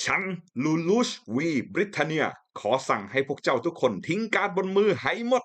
ฉันลูลูชวีบริเทเนีย ขอสั่งให้พวกเจ้าทุกคนทิ้งการบนมือให้หมด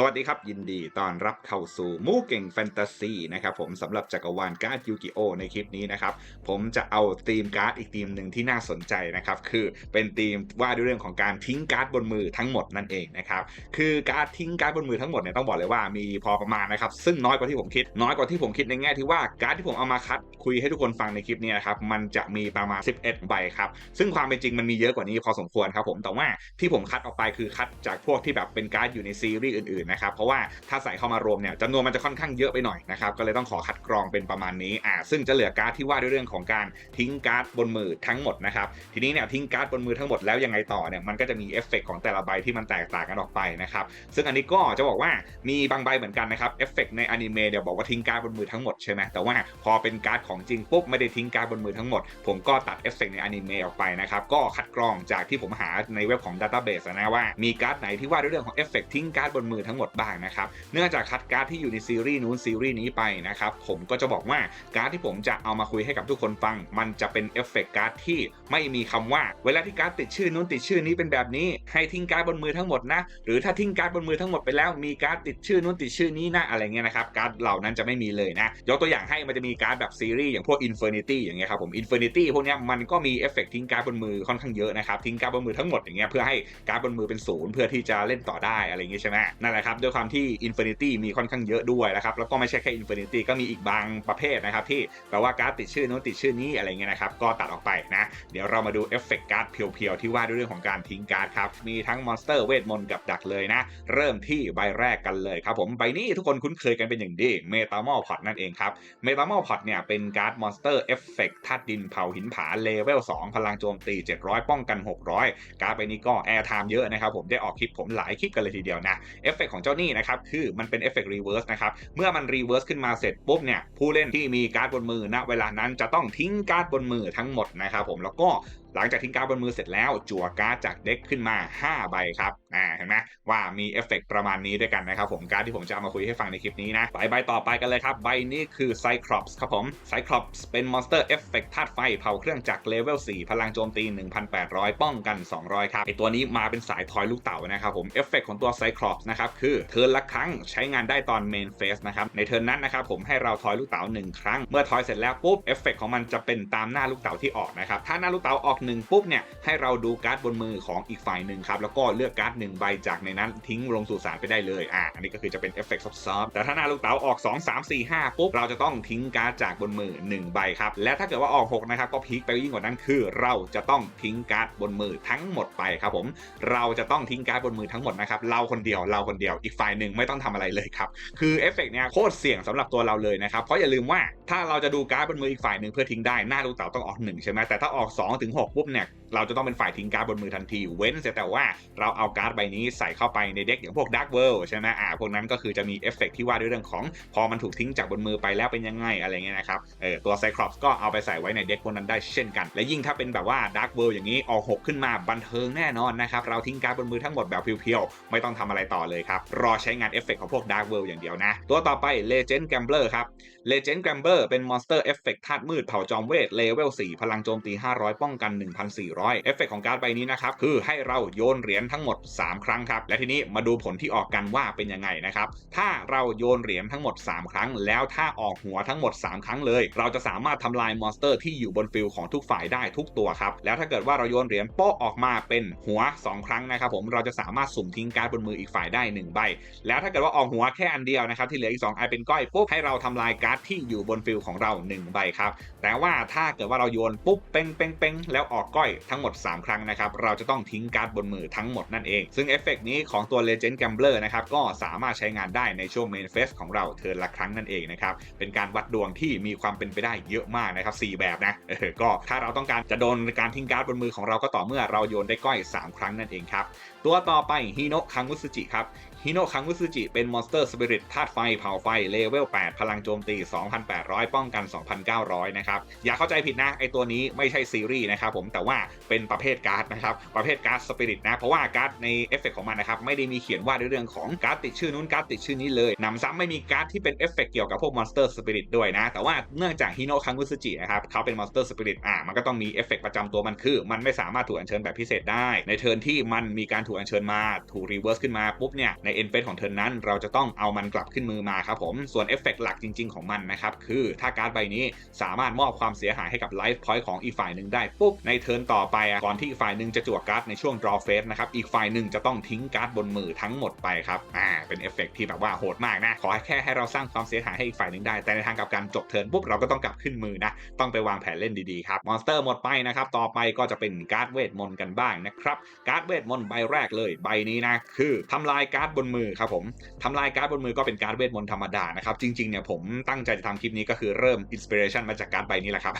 สวัสดีครับ ยินดีต้อนรับเข้าสู่มูเก่งแฟนตาซีนะครับผมสำหรับจักรวาลการ์ดยูกิโอในคลิปนี้นะครับ ผมจะเอาธีมการ์ดอีกธีมหนึ่งที่น่าสนใจนะครับ คือเป็นธีมว่าด้วยเรื่องของการทิ้งการ์ดบนมือทั้งหมดนั่นเองนะครับ คือการ์ดทิ้งการ์ดบนมือทั้งหมดเนี่ยต้องบอกเลยว่ามีพอประมาณนะครับ ซึ่งน้อยกว่าที่ผมคิด น้อยกว่าที่ผมคิดในแง่ที่ว่าการ์ดที่ผมเอามาคัดคุยให้ทุกคนฟังในคลิปนี้นะครับมันจะมีประมาณ 11 ใบครับซึ่งความเป็นจริงมันมีเยอะกว่านี้พอสมควรครับผมแต่ว่าที่ผมคัดออกไปคือคัดจากพวกที่แบบเป็นการ์ดอยู่ในซีรีส์อื่นนะครับ เพราะว่าถ้าใส่เข้ามารวมเนี่ยจำนวนมันจะค่อนข้างเยอะไปหน่อยนะครับ ก็เลยต้องขอคัดกรองเป็นประมาณนี้อ่าซึ่งจะเหลือการ์ดที่ว่าด้วยเรื่องของการทิ้งการ์ดบนมือทั้งหมดนะครับ ทีนี้เนี่ยทิ้งการ์ดบนมือทั้งหมดแล้วยังไงต่อเนี่ยมันก็จะมีเอฟเฟกต์ของแต่ละใบที่มันแตกต่างกันออกไปนะครับ ซึ่งอันนี้ก็จะบอกว่ามีบางใบเหมือนกันนะครับเอฟเฟกต์ในอนิเมะเดี๋ยวบอกว่าทิ้งการ์ดบนมือทั้งหมดใช่ไหมแต่ว่าพอเป็นการ์ดของจริงปุ๊บไม่ได้ทิ้งการ์ดบนมือทั้งหมด ผมก็ตัดเอฟเฟกในอนิเมะออกไปนะครับก็คัดกรองจากที่ผมหาในเว็บของ Database นะว่ามีการ์ดไหนที่ว่าด้วยเรื่องของเอฟเฟกทิ้งการ์ดบนมือทั้งหมดบ้างนะครับ เนื่องจากคัดการ์ดที่อยู่ในซีรีส์นู้นซีรีส์นี้ไปนะครับ ผมก็จะบอกว่าการ์ดที่ผมจะเอามาคุยให้กับทุกคนฟัง มันจะเป็นเอฟเฟกต์การ์ดที่ไม่มีคำว่า เวลาที่การ์ดติดชื่อนู้นติดชื่อนี้เป็นแบบนี้ให้ทิ้งการ์ดบนมือทั้งหมดนะ หรือถ้าทิ้งการ์ดบนมือทั้งหมดไปแล้วมีการ์ดติดชื่อนู้นติดชื่อนี้นะอะไรเงี้ยนะครับการ์ดเหล่านั้นจะไม่มีเลยนะยกตัวอย่างให้มันจะมีการ์ดแบบซีรีส์อย่างพวก Infinity อย่างเงี้ยครับผม Infinity พวกเนี้ยมันก็มีเอฟเฟกต์ทิ้งการ์ดบนมือค่อนข้างเยอะนะครับทิ้งการ์ดบนมือทั้งหมดอย่างเงี้ยเพื่อให้การ์ดบนมือเป็นศูนย์เพื่อที่จะเล่นต่อได้อะไรอย่างงี้ใช่ไหมนั่นแหละครับด้วยความที่ Infinity มีค่อนข้างเยอะด้วยนะครับแล้วก็ไม่ใช่แค่ Infinity ก็มีอีกบางประเภทนะครับที่แปลว่าการ์ดติดชื่อนู้นติดชื่อนี้อะไรเงี้ยนะครับก็ตัดออกไปนะเดี๋ยวเรามาดูเอฟเฟกต์การ์ดเพียวๆที่ว่าด้วยเรื่องของการทิ้งการ์ดครับมีทั้งมอนสเตอร์เวทมนต์กับดักเลยนะ เริ่มที่ใบแรกกันเลยครับผมใบนี้ทุกคนคุ้นเคยกันเป็นอย่างดีเมตามอลพอตนั่นเองครับเมตามอลพอตเนี่ยเป็นการ์ดมอนสเตอร์เอฟเฟกต์ธาตุดินเผาหินผาเลเวล2พลังโจมตี 700 ป้องกัน 600 การ์ดใบนี้ก็แอร์ไทม์เยอะนะครับผมได้ออกคลิปผมหลายคลิปกันเลยทีเดียวนะเอฟเฟกต์ของเจ้านี่นะครับคือมันเป็นเอฟเฟกต์รีเวิร์สนะครับเมื่อมันรีเวิร์สขึ้นมาเสร็จปุ๊บเนี่ยผู้เล่นที่มีการ์ดบนมือณเวลานั้นจะต้องทิ้งการ์ดบนมือทั้งหมดนะครับผมแล้วก็ หลังจากทิ้งการ์ดบนมือเสร็จแล้วจั่วการ์ดจากเด็กขึ้นมา 5 ใบครับอ่าเห็นไหมว่ามีเอฟเฟกต์ประมาณนี้ด้วยกันนะครับผมการ์ดที่ผมจะเอามาคุยให้ฟังในคลิปนี้นะไปใบต่อไปกันเลยครับ ใบนี้คือไซคลอปส์ครับผมไซคลอปส์เป็นมอนสเตอร์เอฟเฟกต์ธาตุไฟเผาเครื่องจักรเลเวล4 พลังโจมตี 1,800 ป้องกัน 200 ครับไอตัวนี้มาเป็นสายทอยลูกเต่านะครับผมเอฟเฟกต์ของตัวไซคลอปส์นะครับคือเทิร์นละครั้งใช้งานได้ตอนเมนเฟสนะครับในเทิร์นนั้นนะครับผมให้เราทอยลูกเต๋า1ครั้งเมื่อทอยเสร็จแล้วปุ๊บเอฟเฟกของมันจะเป็นตามหน้าลูกเต๋าที่ออกนะครับถ้าหน้าลูกเต๋าออก1ปุ๊บเนี่ยให้เราดูการ์ดบนมือของอีกฝ่ายหนึ่งครับแล้วก็เลือกการ์ดหนึ่งใบจากในนั้นทิ้งลงสู่สารไปได้เลยอ่าอันนี้ก็คือจะเป็นเอฟเฟกต์ซอฟต์ๆแต่ถ้าหน้าลูกเต๋าออก 2 3 4 5ปุ๊บเราจะต้องทิ้งการ์ดจากบนมือ 1 ใบครับและถ้าเกิดว่าออก6นะครับก็พีคไปยิ่งกว่านั้นคือเราจะต้องทิ้งการ์ดบนมือทั้งหมดไปครับผมเราจะต้องทิ้งการ์ดบนมือทั้งหมดนะครับเราคนเดียวเราคนเดียวอีกฝ่ายหนึ่งไม่ต้องทำอะไรเลยครับคือเอฟเฟกต์เนี้ยโคตรเสี่ยงสำหรับตัวเราเลยนะครับเพราะอย่าลืมว่าถ้าเราจะดูการ์ดบนมืออีกฝ่ายหนึ่งเพื่อทิ้งได้หน้าลูกเต๋าต้องออก1ใช่ไหมแต่ถ้าออก2ถึง6ปุ๊บเนี่ยเราจะต้องเป็นฝ่ายทิ้งการ์ดบนมือทันที เว้นแต่ว่าเราเอาการ์ดใบนี้ใส่เข้าไปในเด็กอย่างพวก Dark World ใช่ไหมอ่าพวกนั้นก็คือจะมีเอฟเฟกต์ที่ว่าด้วยเรื่องของ พอมันถูกทิ้งจากบนมือไปแล้วเป็นยังไงอะไรเงี้ยนะครับเออตัว Cyclops ก็เอาไปใส่ไว้ในเด็กพวกนั้นได้เช่นกัน และยิ่งถ้าเป็นแบบว่า Dark World อย่างนี้ออก6ขึ้นมาบันเทิงแน่นอนนะครับเราทิ้งการ์ดบนมือทั้งหมดแบบเพียวๆไม่ต้องทำอะไรต่อเลยครับรอใช้งานเอฟเฟกต์ของพวก Dark World อย่างเดียวนะตัวต่อไป Legend Gambler ครับ Legend Gambler เป็นมอนสเตอร์เอฟเฟกต์ธาตุมืดเผาจอมเวทเลเวล4พลังโจมตี 500 ป้องกัน1,400 เอฟเฟกต์ของการ์ดใบนี้นะครับ คือให้เราโยนเหรียญทั้งหมด 3 ครั้งครับ และทีนี้มาดูผลที่ออกกันว่าเป็นยังไงนะครับ ถ้าเราโยนเหรียญทั้งหมด 3 ครั้ง แล้วถ้าออกหัวทั้งหมด 3 ครั้งเลย เราจะสามารถทำลายมอนสเตอร์ที่อยู่บนฟิลของทุกฝ่ายได้ทุกตัวครับ แล้วถ้าเกิดว่าเราโยนเหรียญโป๊ะออกมาเป็นหัว 2 ครั้งนะครับผมเราจะสามารถสุ่มทิ้งการ์ดบนมืออีกฝ่ายได้ 1 ใบ แล้วถ้าเกิดว่าออกหัวแค่อันเดียวนะครับที่เหลืออีก2อันเป็นก้อยปุ๊บให้เราทำลายการ์ดที่อยู่บนฟิลของเรา 1 ใบครับแต่ว่าถ้าเกิดว่าเราโยนปุ๊บเป้งเป้งเป้งแล้วออกก้อยทั้งหมด 3 ครั้งนะครับเราจะต้องทิ้งการ์ดบนมือทั้งหมดนั่นเอง ซึ่งเอฟเฟกนี้ของตัว Legend Gambler นะครับก็สามารถใช้งานได้ในช่วง Main Phase ของเราเทิร์นละครั้งนั่นเองนะครับเป็นการวัดดวงที่มีความเป็นไปได้เยอะมากนะครับ4แบบนะเออก็ถ้าเราต้องการจะโดนการทิ้งการ์ดบนมือของเราก็ต่อเมื่อเราโยนได้ก้อย 3 ครั้งนั่นเองครับตัวต่อไปฮิโนะคังุสจิครับฮิโนคังุซึจิเป็นมอนสเตอร์สปิริตธาตุไฟเผาไฟเลเวล 8 พลังโจมตี 2,800 ป้องกัน 2,900 นะครับ อย่าเข้าใจผิดนะ ไอตัวนี้ไม่ใช่ซีรีส์นะครับผมแต่ว่าเป็นประเภทการ์ดนะครับ ประเภทการ์ดสปิริตนะ เพราะว่าการ์ดในเอฟเฟกของมันนะครับ ไม่ได้มีเขียนว่าด้วยเรื่องของการ์ดติดชื่อนู้นการ์ดติดชื่อนี้เลยนำซ้ำไม่มีการ์ดที่เป็นเอฟเฟกเกี่ยวกับพวกมอนสเตอร์สปิริตด้วยนะ แต่ว่าเนื่องจากฮิโนคังุซึจินะครับเขาเป็นมอนสเตอร์สปิริตอะมันก็ต้องมีเอฟเฟกประจำตัวมันคือ มันไม่สามารถถูกอัญเชิญแบบพิเศษได้ ในเทิร์นที่มันมีการถูกอัญเชิญมาถูกรีเวิร์สขึ้นมาปุ๊บเนี่ยในในเอ็นเฟสของเทิร์นนั้น เราจะต้องเอามันกลับขึ้นมือมาครับผมส่วนเอฟเฟกหลักจริง ๆของมันนะครับคือถ้าการ์ดใบนี้สามารถมอบความเสียหายให้กับไลฟ์พอยต์ของอีกฝ่ายหนึ่งได้ปุ๊บในเทิร์นต่อไปก่อนที่อีกฝ่ายหนึ่งจะจั่วการ์ดในช่วง draw phase นะครับอีกฝ่ายหนึ่งจะต้องทิ้งการ์ดบนมือทั้งหมดไปครับอ่าเป็นเอฟเฟกที่แบบว่าโหดมากนะขอแค่ให้เราสร้างความเสียหายให้อีกฝ่ายหนึ่งได้ แต่ในทางกับการจบเทิร์นปุ๊บเราก็ต้องกลับขึ้นมือนะต้องไปวางแผนเล่นดีๆครับมอนสเตอร์หมดไปนะครับต่อไปก็จะเป็นการ์ดเวทมนต์กันบ้างนะครับการ์ดเวทมนต์ใบแรกเลยใบนี้นะคือทำลายการ์ดบนมือครับผมทำลายการ์ดบนมือก็เป็นการ์ดเวทมนต์ธรรมดานะครับ จริงๆเนี่ยผมตั้งใจจะทำคลิปนี้ก็คือเริ่มอินสปิเรชันมาจากการ์ดใบนี้แหละครับ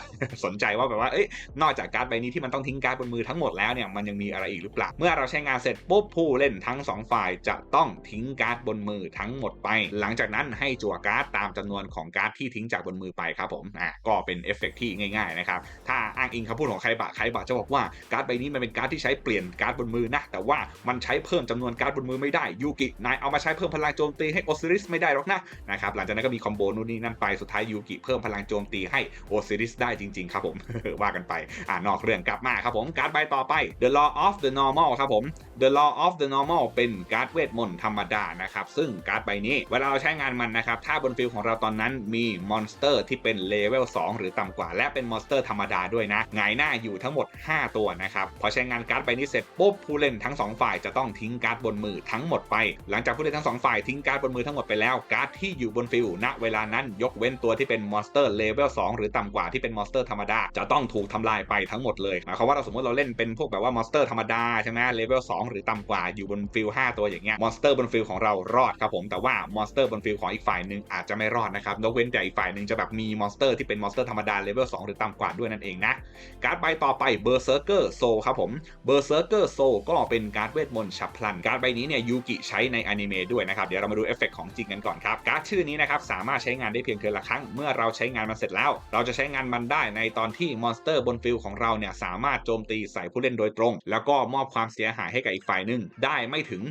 สนใจว่าแบบว่าเอ้ยนอกจากการ์ดใบนี้ที่มันต้องทิ้งการ์ดบนมือทั้งหมดแล้วเนี่ยมันยังมีอะไรอีกหรือเปล่า เมื่อเราใช้งานเสร็จปุ๊บผู้เล่นทั้งสองฝ่ายจะต้องทิ้งการ์ดบนมือทั้งหมดไป หลังจากนั้นให้จั่วการ์ดตามจำนวนของการ์ดที่ทิ้งจากบนมือไปครับผมอะก็เป็นเอฟเฟกที่ง่ายๆนะครับถ้าอ้างอิงคำพูดของใครบะใครบะจะบอกว่าการ์ดใบนี้มันเป็นการ์ดที่ใช้เปลี่ยนการ์ดบนมือนะแต่ว่ามันใช้เพิ่มจำนวนการ์ดบนมือไม่ได้ยูกินายเอามาใช้เพิ่มพลังโจมตีให้โอซิริสไม่ได้หรอกนะนะครับหลังจากนั้นก็มีคอมโบนู่นนี่นั่นไปสุดท้ายยูกิเพิ่มพลังโจมตีให้โอซิริสได้จริง ๆ ครับผม ว่ากันไปอ่านอกเรื่องกลับมาครับผมการ์ดใบต่อไป The Law of the Normal ครับผม The Law of the Normal เป็นการ์ดเวทมนต์ธรรมดานะครับซึ่งการ์ดใบนี้ เวลาเราใช้งานมันนะครับถ้าบนฟิลของเราตอนนั้นมีมอนสเตอร์ที่เป็นเลเวล2หรือต่ำกว่า และเป็นมอนสเตอร์ธรรมดาด้วยนะหงหน้าอยู่ทั้งหมด 5 ตัวนะครับพอใช้งานการ์ดใบนี้เสร็จปุ๊บผู้เล่นทั้งสองฝ่ายจะต้องทิ้งการ์ดบนมือทั้งหมดไปหลังจากผู้เล่นทั้งสองฝ่ายทิ้งการ์ดบนมือทั้งหมดไปแล้ว การ์ดที่อยู่บนฟิลณเวลานั้นยกเว้นตัวที่เป็นมอนสเตอร์เลเวล2หรือต่ำกว่าที่เป็นมอนสเตอร์ธรรมดา จะต้องถูกทำลายไปทั้งหมดเลยหมายความว่าเราสมมติเราเล่นเป็นพวกแบบว่ามอนสเตอร์ธรรมดาใช่ไหมเลเวล2หรือต่ำกว่าอยู่บนฟิล5ตัวอย่างเงี้ยมอนสเตอร์บนฟิลของเรารอดครับผมแต่ว่ามอนสเตอร์บนฟิลของอีกฝ่ายหนึ่งอาจจะไม่รอดนะครับยกเว้นแต่อีกฝ่ายหนึ่งจะแบบมีมอนสเตอร์ที่เป็นมอนสเตอร์ธรรมดาเลเวล2หรือต่ำกว่าด้วยนั่นเองนะการ์ดใบต่อไปเบอร์เซอร์เกอร์โซครับผมเบอร์เซอร์เกอร์โซก็เป็นการ์ดเวทมนต์ฉับพลันการ์ดใบนี้เนี่ยยูกิใช้ในอนิเมะด้วยนะครับ เดี๋ยวเรามาดูเอฟเฟกของจริงกันก่อนครับ การ์ดชื่อนี้นะครับสามารถใช้งานได้เพียงเทือละครั้ง เมื่อเราใช้งานมันเสร็จแล้ว เราจะใช้งานมันได้ในตอนที่มอนสเตอร์บนฟิลของเราเนี่ยสามารถโจมตีใส่ผู้เล่นโดยตรง แล้วก็มอบความเสียหายให้กับอีกฝ่ายหนึ่งได้ไม่ถึง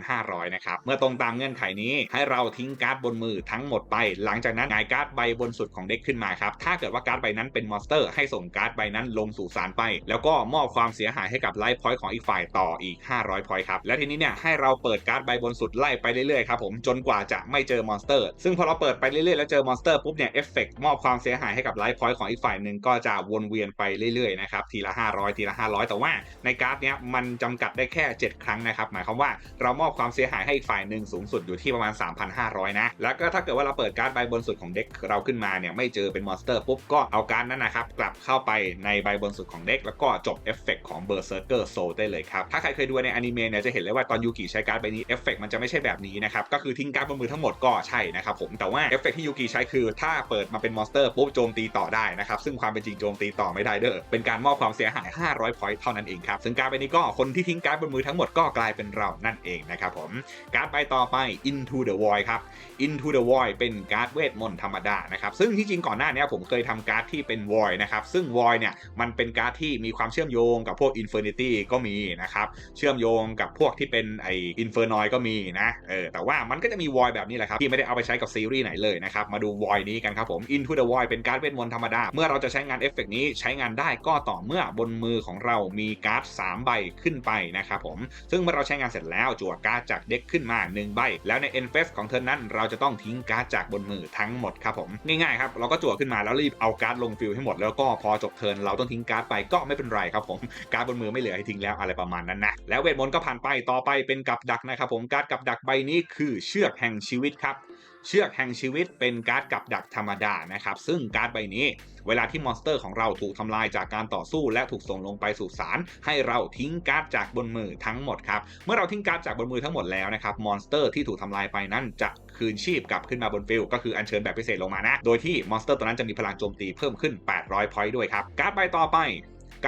1,500 นะครับ เมื่อตรงตามเงื่อนไขนี้ให้เราทิ้งการ์ดบนมือทั้งหมดไป หลังจากนั้นหงายการ์ดใบบนสุดของเด็กขึ้นมาครับ ถ้าเกิดว่าการ์ดใบนั้นเป็นมอนสเตอร์ ให้ส่งการ์ดใบนั้นลงสู่สารไป แล้วก็มอบความเสียหายให้กับไลฟ์พอยต์ของอีกฝ่ายต่ออีก 500พอยต์ครับ และทีนี้เนี่ยให้เราเปิดการ์ดใบบบนสุดไล่ไปเรื่อยๆครับผมจนกว่าจะไม่เจอมอนสเตอร์ ซึ่งพอเราเปิดไปเรื่อยๆแล้วเจอมอนสเตอร์ปุ๊บเนี่ยเอฟเฟกมอบความเสียหายให้กับไลฟ์พอยต์ของอีกฝ่ายหนึ่งก็จะวนเวียนไปเรื่อยๆนะครับทีละ 500 ทีละ 500 แต่ว่าในการ์ดเนี้ยมันจำกัดได้แค่ 7 ครั้งนะครับหมายความว่าเรามอบความเสียหายให้อีกฝ่ายหนึ่งสูงสุดอยู่ที่ประมาณ 3,500 นะ แล้วก็ถ้าเกิดว่าเราเปิดการ์ดใบบนสุดของเด็กเราขึ้นมาเนี่ยไม่เจอเป็นมอนสเตอร์ปุ๊บก็เอาการ์ดนั้นนะครับกลับเข้าไปในใบบนสุดของเด็กแล้วก็จบเอฟเฟกของเบอร์เซอร์เกอร์โซได้เลยครับถ้าใครเคยดูในอนิเมะเนี่ยจะเห็นเลยว่าตอนยูกิใช้การ์ดใบนี้เอฟเฟกมันจะไม่ใช่แบบนี้นะครับก็คือทิ้งการ์ดบนมือทั้งหมดก็ใช่นะครับผมแต่ว่าเอฟเฟกที่ยูกิใช้คือถ้าเปิดมาเป็นมอนสเตอร์ปุ๊บโจมตีต่อได้นะครับซึ่งความเป็นจริงโจมตีต่อไม่ได้เด้อเป็นการมอบความเสียหาย 500 พอยต์เท่านั้นเองครับซึ่งการ์ดใบนี้ก็คนที่ทิ้งการ์ดบนมือทั้งหมดก็กลายเป็นเรานั่นเองนะครับผมการ์ดใบต่อไป Into the Void ครับ Into the Void เป็นการ์ดเวทมนต์ธรรมดานะครับซึ่งที่จริงก่อนหน้านี้ผมเคยทำการ์ดที่เป็น Void นะครับซึ่ง Void เนี่ยมันเป็นการ์ดที่มีความเชื่อมโยงกับพวก Infinity ก็มีนะครับเชื่อมโยงกับพวกที่เป็นไอ Infernoid ก็มีนะเออแต่ว่ามันก็จะมี Void แบบนี้แหละครับที่ไม่ได้เอาไปใช้กับซีรีส์ไหนเลยนะครับมาดู Void นี้กันครับผม Into the Void เป็นการ์ดเวทมนต์ธรรมดา เมื่อเราจะใช้งานเอฟเฟกนี้ใช้งานได้ก็ต่อเมื่อบนมือของเรามีการ์ด3ใบขึ้นไปนะครับผมซึ่งเมื่อเราใช้งานเสร็จแล้วจั่วการ์ดจากเด็กขึ้นมา 1 ใบ แล้วใน end phase ของเทิร์นนั้น เราจะต้องทิ้งการ์ดจากบนมือทั้งหมดครับผมง่ายๆครับเราก็จั่วขึ้นมาแล้วรีบเอาการ์ดลงฟิลให้หมด แล้วก็พอจบเทิร์นเราต้องทิ้งการ์ดไปก็ไม่เป็นไรครับผมการ์ดบนมือไม่เหลือให้ทิ้งแล้วอะไรประมาณนั้นนะแล้วเวทมนต์ก็ผ่านไปต่อไปเป็นกับดักนะครับผมการ์ดกับดักใบนี้คือเชือกแห่งชีวิตครับเชือกแห่งชีวิตเป็นการ์ดกับดักธรรมดานะครับ ซึ่งการ์ดใบนี้ เวลาที่มอนสเตอร์ของเราถูกทำลายจากการต่อสู้และถูกส่งลงไปสู่สารให้เราทิ้งการ์ดจากบนมือทั้งหมดครับ เมื่อเราทิ้งการ์ดจากบนมือทั้งหมดแล้วนะครับมอนสเตอร์ที่ถูกทำลายไปนั้นจะคืนชีพกลับขึ้นมาบนฟิลก็คืออัญเชิญแบบพิเศษลงมานะ โดยที่มอนสเตอร์ตัวนั้นจะมีพลังโจมตีเพิ่มขึ้น 800พอยต์ด้วยครับการ์ดใบต่อไป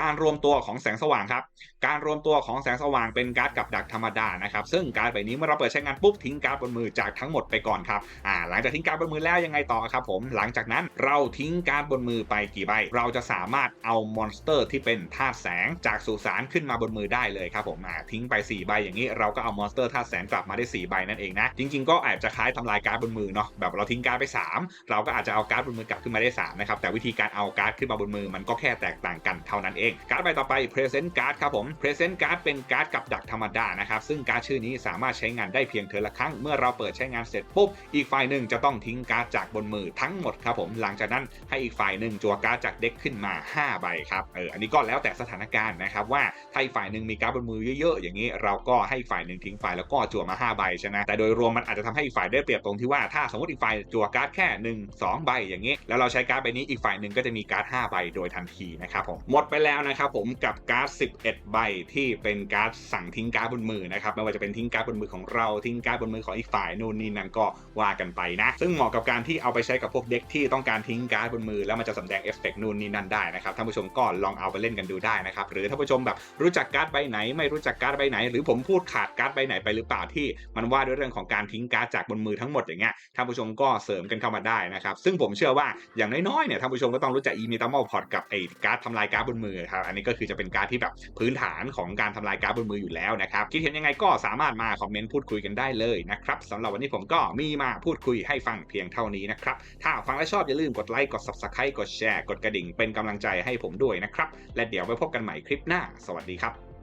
การรวมตัวของแสงสว่างครับ การรวมตัวของแสงสว่างเป็นการ์ดกับดักธรรมดานะครับ ซึ่งการ์ดใบนี้เมื่อเราเปิดใช้งานปุ๊บทิ้งการ์ดบนมือจากทั้งหมดไปก่อนครับ อ่า หลังจากทิ้งการ์ดบนมือแล้วยังไงต่อครับผม หลังจากนั้นเราทิ้งการ์ดบนมือไปกี่ใบ เราจะสามารถเอามอนสเตอร์ที่เป็นธาตุแสงจากสุสานขึ้นมาบนมือได้เลยครับผมอ่าทิ้งไป4ใบอย่างนี้เราก็เอามอนสเตอร์ธาตุแสงกลับมาได้4ใบนั่นเองนะ จริง ๆ ก็อาจจะคล้ายทำลายการ์ดบนมือเนาะ แบบเราทิ้งการ์ดไปสามเราก็อาจจะเอาการ์ดบนมือกลับขึ้นมาได้สามนะครับ แต่วิธีการเอาการ์ดขึ้นมาบนมือมันก็แค่แตกต่างกันเท่านั้นเองการ์ดใบต่อไป Present Card ครับผม Present Card เป็นการ์ดกับดักธรรมดานะครับ ซึ่งการ์ดชื่อนี้สามารถใช้งานได้เพียงเทอละครั้ง เมื่อเราเปิดใช้งานเสร็จปุ๊บ อีกฝ่ายหนึ่งจะต้องทิ้งการ์ดจากบนมือทั้งหมดครับผม หลังจากนั้นให้อีกฝ่ายหนึ่งจั่วการ์ดจากเด็กขึ้นมา 5 ใบครับ เออ อันนี้ก็แล้วแต่สถานการณ์นะครับว่าถ้าอีกฝ่ายหนึ่งมีการ์ดบนมือเยอะๆ อย่างนี้เราก็ให้ฝ่ายหนึ่งทิ้งฝ่ายแล้วก็จั่วมา 5 ใบใช่ไหมแต่โดยรวมมันอาจจะทำให้อีกฝ่ายได้เปรียบตรงที่ว่าถ้าสมมติอีกฝ่ายจั่วการ์ดแค่ 1 2 ใบอย่างนี้ แล้วเราใช้การ์ดใบนี้อีกฝ่ายหนึ่งก็จะมีการ์ด5ใบโดยทันทีนะครับผมหมดไปแล้วนะครับผมกับการ์ด 11 ใบที่เป็นการ์ดสั่งทิ้งการ์ดบนมือนะครับไม่ว่าจะเป็นทิ้งการ์ดบนมือของเราทิ้งการ์ดบนมือของอีกฝ่ายนู่นนี่นั่นก็ว่ากันไปนะ ซึ่งเหมาะกับการที่เอาไปใช้กับพวกเด็กที่ต้องการทิ้งการ์ดบนมือ แล้วมันจะสำแดงเอฟเฟกต์นู่นนี่นั่นได้นะครับท่านผู้ชมก็ลองเอาไปเล่นกันดูได้นะครับหรือท่านผู้ชมแบบรู้จักการ์ดใบไหน ไม่รู้จักการ์ดใบไหน หรือผมพูดขาดการ์ดใบไหนไปหรือเปล่าที่ มันว่าด้วยเรื่องของการทิ้งการ์ดจากบนมือทั้งหมดอย่างเงี้ยท่านผู้ชมก็เสริมกันเข้ามาได้นะครับซึ่งผมเชื่อว่าอย่างน้อยๆเนี่ยท่านผู้ชมก็ต้องรู้จักอีเมตามอลพอร์ตกับไอ้การ์ดทำลายการ์ดบนมือครับอันนี้ก็คือจะเป็นการ์ดที่แบบพื้นฐานของการทำลายการ์ดบนมืออยู่แล้วนะครับคิดเห็นยังไงก็สามารถมาคอมเมนต์พูดคุยกันได้เลยนะครับสำหรับวันนี้ผมก็มีมาพูดคุยให้ฟังเพียงเท่านี้นะครับถ้าฟังและชอบอย่าลืมกดไลค์กด subscribe กดแชร์กดกระดิ่งเป็นกำลังใจให้ผมด้วยนะครับและเดี๋ยวไว้พบกันใหม่คลิปหน้า สวัสดีครับ